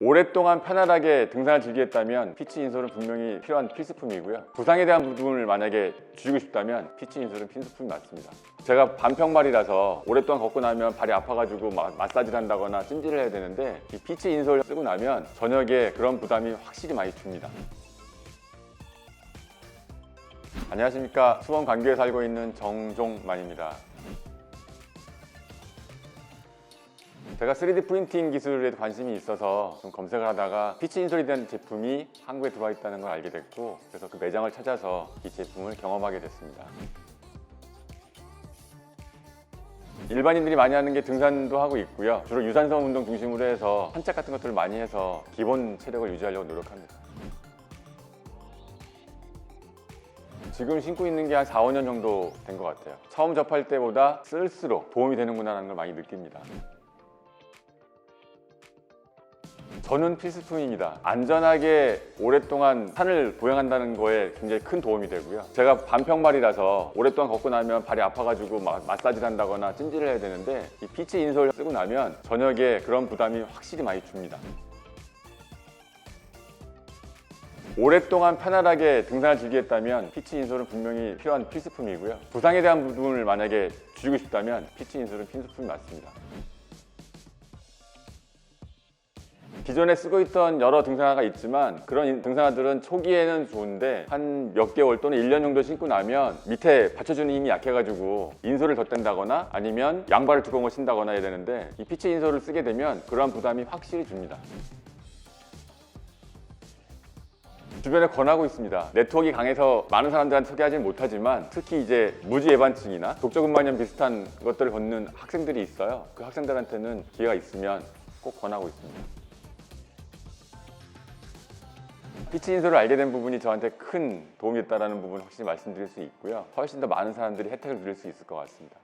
오랫동안 편안하게 등산을 즐기겠다면 피치 인솔은 분명히 필요한 필수품이고요. 부상에 대한 부분을 만약에 줄이고 싶다면 피치 인솔은 필수품이 맞습니다. 제가 반평발이라서 오랫동안 걷고 나면 발이 아파가지고 마, 마사지를 한다거나 찜질을 해야 되는데 이 피치 인솔 쓰고 나면 저녁에 그런 부담이 확실히 많이 줍니다. 안녕하십니까 수원 광교에 살고 있는 정종만입니다. 제가 3D 프린팅 기술에 관심이 있어서 좀 검색을 하다가 피치 인솔에 대한 제품이 한국에 들어와 있다는 걸 알게 됐고 그래서 그 매장을 찾아서 이 제품을 경험하게 됐습니다. 일반인들이 많이 하는 게 등산도 하고 있고요. 주로 유산소 운동 중심으로 해서 산책 같은 것들을 많이 해서 기본 체력을 유지하려고 노력합니다. 지금 신고 있는 게 한 4, 5년 정도 된 것 같아요. 처음 접할 때보다 쓸수록 도움이 되는구나라는 걸 많이 느낍니다. 저는 필수품입니다. 안전하게 오랫동안 산을 보행한다는 거에 굉장히 큰 도움이 되고요. 제가 반평발이라서 오랫동안 걷고 나면 발이 아파가지고 마, 마사지를 한다거나 찜질을 해야 되는데 이 피치 인솔 쓰고 나면 저녁에 그런 부담이 확실히 많이 줍니다. 오랫동안 편안하게 등산을 즐기겠다면 피치 인솔은 분명히 필요한 필수품이고요. 부상에 대한 부분을 만약에 줄이고 싶다면 피치 인솔은 필수품이 맞습니다. 기존에 쓰고 있던 여러 등산화가 있지만 그런 등산화들은 초기에는 좋은데 한 몇 개월 또는 1년 정도 신고 나면 밑에 받쳐주는 힘이 약해가지고 인솔을 덧댄다거나 아니면 양발을 두꺼운 걸 신다거나 해야 되는데 이 피치 인솔을 쓰게 되면 그러한 부담이 확실히 줍니다. 주변에 권하고 있습니다. 네트워크가 강해서 많은 사람들한테 소개하지는 못하지만 특히 이제 무지 예반증이나 독저근만염 비슷한 것들을 걷는 학생들이 있어요. 그 학생들한테는 기회가 있으면 꼭 권하고 있습니다. 피치 인솔을 알게 된 부분이 저한테 큰 도움이 됐다는 부분 확실히 말씀드릴 수 있고요. 훨씬 더 많은 사람들이 혜택을 누릴 수 있을 것 같습니다.